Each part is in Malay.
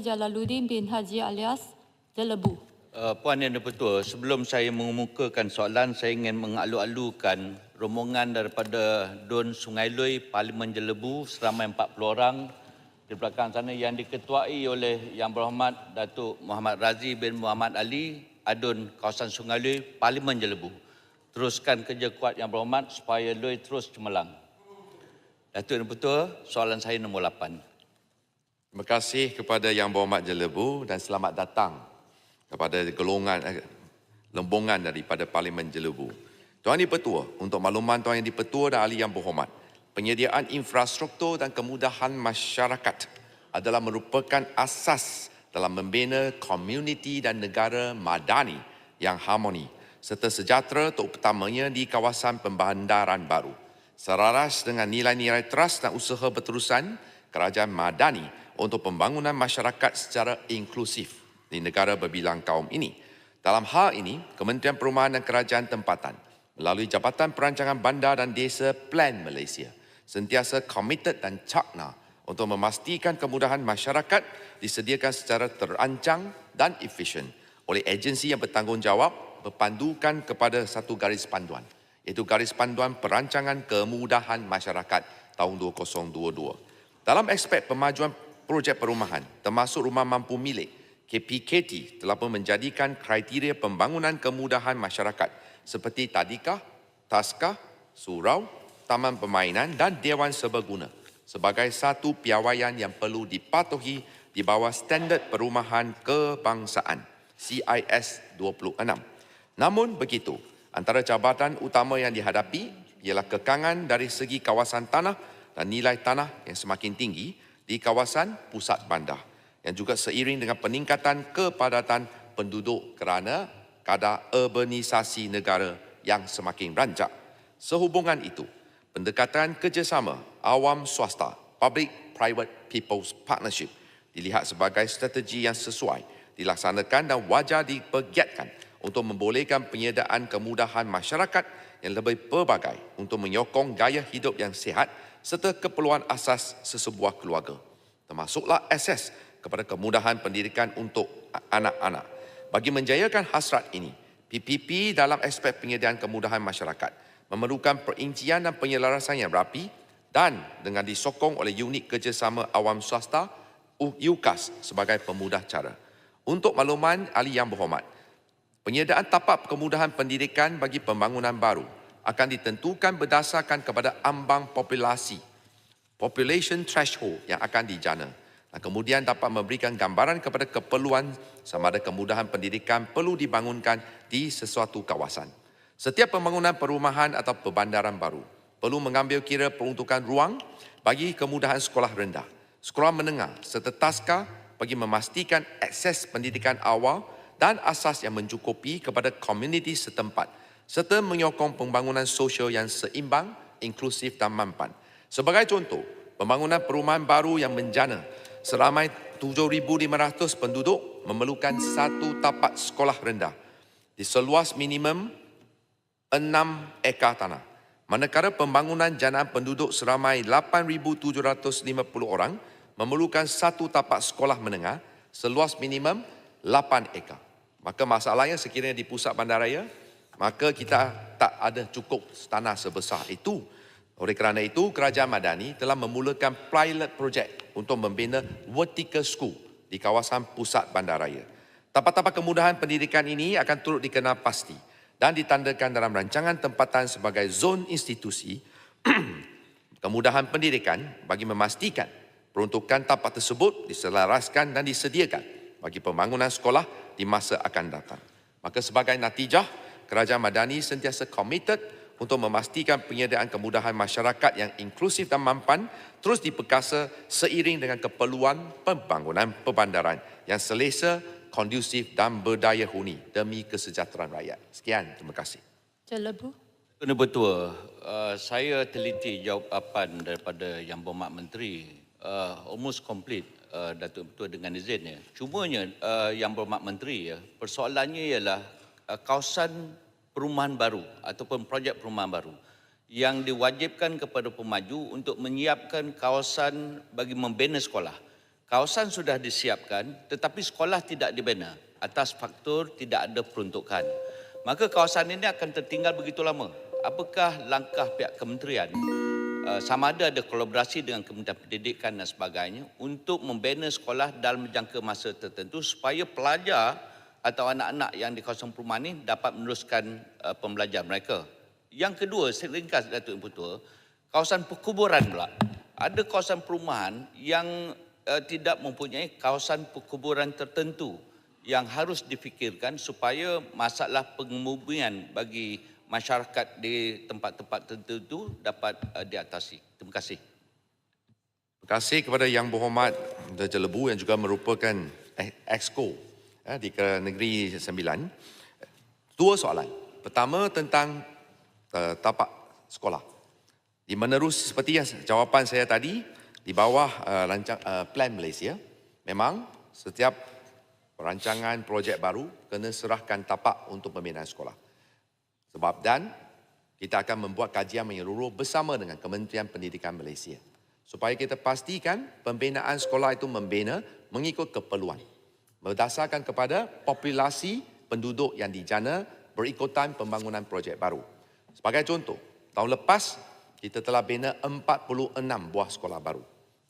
Jalaluddin bin Haji alias Jelebu. Uh, Puan Yang Dipertua, sebelum saya mengemukakan soalan, saya ingin mengalu-alukan rombongan daripada Dun Sungai Lui, Parlimen Jelebu seramai 40 orang di belakang sana yang diketuai oleh Yang Berhormat Datuk Muhammad Razi bin Muhammad Ali, Adun kawasan Sungai Lui, Parlimen Jelebu. Teruskan kerja kuat Yang Berhormat supaya Lui terus cemerlang. Datuk Yang Dipertua, soalan saya nombor 8. Terima kasih kepada Yang Berhormat Jelebu dan selamat datang kepada golongan eh, lembongan daripada Parlimen Jelebu. Tuan Dipertua, untuk makluman Tuan Yang Dipertua dan ahli yang berhormat, penyediaan infrastruktur dan kemudahan masyarakat adalah merupakan asas dalam membina komuniti dan negara madani yang harmoni serta sejahtera terutamanya di kawasan pembandaran baru. Selaras dengan nilai-nilai trust dan usaha berterusan kerajaan madani untuk pembangunan masyarakat secara inklusif di negara berbilang kaum ini. Dalam hal ini, Kementerian Perumahan dan Kerajaan Tempatan melalui Jabatan Perancangan Bandar dan Desa Plan Malaysia sentiasa komited dan cakna untuk memastikan kemudahan masyarakat disediakan secara terancang dan efisien oleh agensi yang bertanggungjawab berpandukan kepada satu garis panduan iaitu Garis Panduan Perancangan Kemudahan Masyarakat tahun 2022. Dalam aspek pemajuan projek perumahan termasuk rumah mampu milik KPKT telah pun menjadikan kriteria pembangunan kemudahan masyarakat seperti tadika, taska, surau, taman permainan dan dewan serbaguna sebagai satu piawaian yang perlu dipatuhi di bawah standard perumahan kebangsaan CIS 26. Namun begitu, antara jabatan utama yang dihadapi ialah kekangan dari segi kawasan tanah dan nilai tanah yang semakin tinggi di kawasan pusat bandar yang juga seiring dengan peningkatan kepadatan penduduk kerana kadar urbanisasi negara yang semakin rancak. Sehubungan itu, pendekatan kerjasama awam swasta, public-private people's partnership dilihat sebagai strategi yang sesuai dilaksanakan dan wajar dipergiatkan untuk membolehkan penyediaan kemudahan masyarakat yang lebih pelbagai untuk menyokong gaya hidup yang sihat serta keperluan asas sesebuah keluarga. Termasuklah akses kepada kemudahan pendidikan untuk anak-anak. Bagi menjayakan hasrat ini, PPP dalam aspek penyediaan kemudahan masyarakat memerlukan perincian dan penyelarasan yang rapi dan dengan disokong oleh unit kerjasama awam swasta UKAS sebagai pemudah cara. Untuk makluman ahli yang berhormat, penyediaan tapak kemudahan pendidikan bagi pembangunan baru akan ditentukan berdasarkan kepada ambang populasi, population threshold yang akan dijana dan kemudian dapat memberikan gambaran kepada keperluan sama ada kemudahan pendidikan perlu dibangunkan di sesuatu kawasan. Setiap pembangunan perumahan atau perbandaran baru perlu mengambil kira peruntukan ruang bagi kemudahan sekolah rendah, sekolah menengah serta taska bagi memastikan akses pendidikan awal dan asas yang mencukupi kepada komuniti setempat serta menyokong pembangunan sosial yang seimbang, inklusif dan mampan. Sebagai contoh, pembangunan perumahan baru yang menjana seramai 7,500 penduduk memerlukan satu tapak sekolah rendah di seluas minimum 6 ekar tanah. Manakala pembangunan janaan penduduk seramai 8,750 orang memerlukan satu tapak sekolah menengah seluas minimum 8 ekar. Maka masalahnya sekiranya di pusat bandaraya, maka kita tak ada cukup tanah sebesar itu oleh kerana itu, Kerajaan Madani telah memulakan pilot project untuk membina vertical school di kawasan pusat bandaraya. Tapak-tapak kemudahan pendidikan ini akan turut dikenal pasti dan ditandakan dalam rancangan tempatan sebagai zon institusi kemudahan pendidikan bagi memastikan peruntukan tapak tersebut diselaraskan dan disediakan bagi pembangunan sekolah di masa akan datang. Maka sebagai natijah, Kerajaan Madani sentiasa komited untuk memastikan penyediaan kemudahan masyarakat yang inklusif dan mampan terus diperkasa seiring dengan keperluan pembangunan perbandaran yang selesa, kondusif dan berdaya huni demi kesejahteraan rakyat. Sekian, terima kasih. Jelebu. Kena betul, uh, saya teliti jawapan daripada Yang Berhormat Menteri uh, almost complete uh, Datuk Betul dengan izinnya. Cumanya uh, Yang Berhormat Menteri ya, persoalannya ialah uh, kawasan perumahan baru ataupun projek perumahan baru yang diwajibkan kepada pemaju untuk menyiapkan kawasan bagi membina sekolah. Kawasan sudah disiapkan tetapi sekolah tidak dibina atas faktor tidak ada peruntukan. Maka kawasan ini akan tertinggal begitu lama. Apakah langkah pihak kementerian uh, sama ada ada kolaborasi dengan Kementerian Pendidikan dan sebagainya untuk membina sekolah dalam jangka masa tertentu supaya pelajar atau anak-anak yang di kawasan perumahan ini dapat meneruskan uh, pembelajaran mereka. Yang kedua, saya ringkas Datuk Ibu Tua, kawasan perkuburan pula. Ada kawasan perumahan yang uh, tidak mempunyai kawasan perkuburan tertentu yang harus difikirkan supaya masalah pengemudian bagi masyarakat di tempat-tempat tertentu dapat uh, diatasi. Terima kasih. Terima kasih kepada Yang Berhormat Dr. Lebu yang juga merupakan eh, exco di ke Negeri Sembilan. Dua soalan. Pertama tentang uh, tapak sekolah. Di menerus seperti yang jawapan saya tadi, di bawah uh, rancang, uh, plan Malaysia, memang setiap perancangan projek baru kena serahkan tapak untuk pembinaan sekolah. Sebab dan kita akan membuat kajian menyeluruh bersama dengan Kementerian Pendidikan Malaysia supaya kita pastikan pembinaan sekolah itu membina mengikut keperluan berdasarkan kepada populasi penduduk yang dijana berikutan pembangunan projek baru. Sebagai contoh, tahun lepas kita telah bina 46 buah sekolah baru.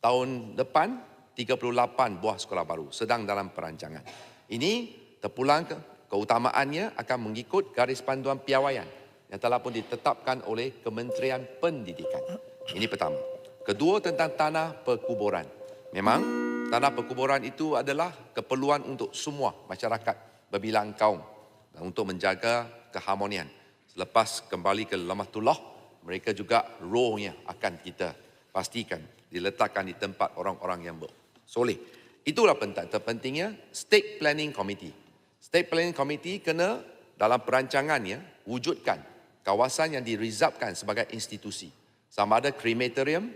Tahun depan 38 buah sekolah baru sedang dalam perancangan. Ini terpulang ke keutamaannya akan mengikut garis panduan piawaian yang telah pun ditetapkan oleh Kementerian Pendidikan. Ini pertama. Kedua tentang tanah perkuburan. Memang tanah perkuburan itu adalah keperluan untuk semua masyarakat berbilang kaum dan untuk menjaga keharmonian. Selepas kembali ke Lamatullah, mereka juga rohnya akan kita pastikan diletakkan di tempat orang-orang yang bersoleh. Itulah penting, terpentingnya State Planning Committee. State Planning Committee kena dalam perancangannya wujudkan kawasan yang dirizabkan sebagai institusi. Sama ada krematorium,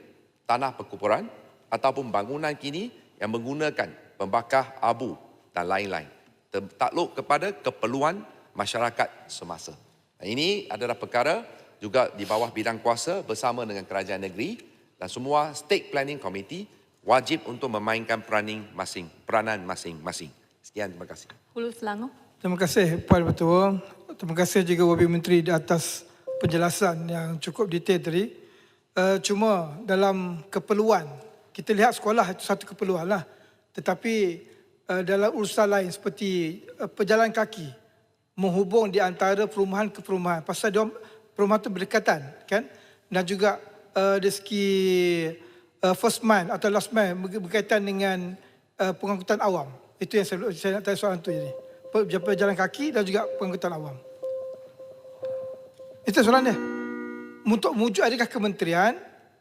tanah perkuburan ataupun bangunan kini yang menggunakan pembakar abu dan lain-lain. Takluk kepada keperluan masyarakat semasa. Dan ini adalah perkara juga di bawah bidang kuasa bersama dengan kerajaan negeri dan semua State Planning Committee wajib untuk memainkan peranan masing peranan masing-masing. Sekian, terima kasih. Hulu Selangor. Terima kasih Puan Ketua. Terima kasih juga Wabil Menteri di atas penjelasan yang cukup detail tadi. Uh, cuma dalam keperluan, kita lihat sekolah itu satu keperluan lah. Tetapi uh, dalam urusan lain seperti uh, pejalan kaki, menghubung di antara perumahan ke perumahan. Pasal dia perumahan itu berdekatan kan. Dan juga uh, dari segi uh, first mile atau last mile berkaitan dengan uh, pengangkutan awam. Itu yang saya, saya nak tanya soalan itu jadi. Pe- Pejalan kaki dan juga pengangkutan awam. Itu soalan dia. Untuk mewujud adakah kementerian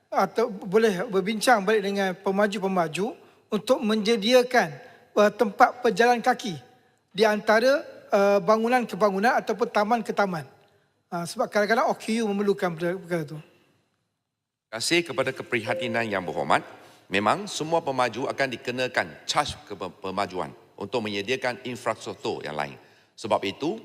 atau boleh berbincang balik dengan pemaju-pemaju untuk menyediakan uh, tempat pejalan kaki di antara uh, bangunan ke bangunan ataupun taman ke taman. Uh, sebab kadang-kadang OKU memerlukan perkara itu. Terima kasih kepada keprihatinan yang berhormat. Memang semua pemaju akan dikenakan charge ke pemajuan untuk menyediakan infrastruktur yang lain. Sebab itu,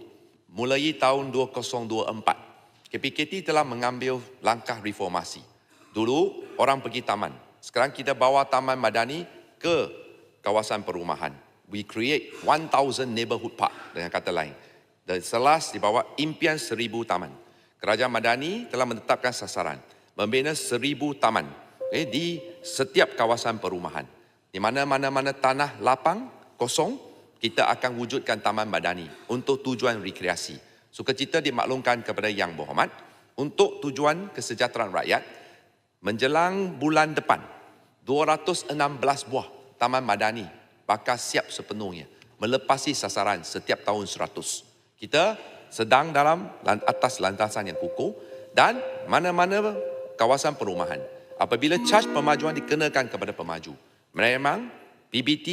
mulai tahun 2024, KPKT telah mengambil langkah reformasi. Dulu orang pergi taman. Sekarang kita bawa taman madani ke kawasan perumahan. We create 1000 neighborhood park dengan kata lain. Dan selas di bawah impian seribu taman. Kerajaan Madani telah menetapkan sasaran membina seribu taman eh, di setiap kawasan perumahan. Di mana-mana-mana tanah lapang, kosong, kita akan wujudkan taman madani untuk tujuan rekreasi. Sukacita dimaklumkan kepada Yang Berhormat untuk tujuan kesejahteraan rakyat menjelang bulan depan 216 buah taman madani bakal siap sepenuhnya melepasi sasaran setiap tahun 100. Kita sedang dalam atas lantasan yang kukuh dan mana-mana kawasan perumahan. Apabila charge pemajuan dikenakan kepada pemaju, memang PBT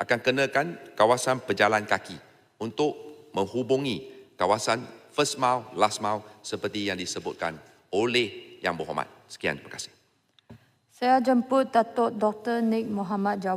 akan kenakan kawasan pejalan kaki untuk menghubungi kawasan first mile, last mile seperti yang disebutkan oleh Yang Berhormat. Sekian, terima kasih. Saya jemput Datuk Dr. Nik Muhammad Jawad.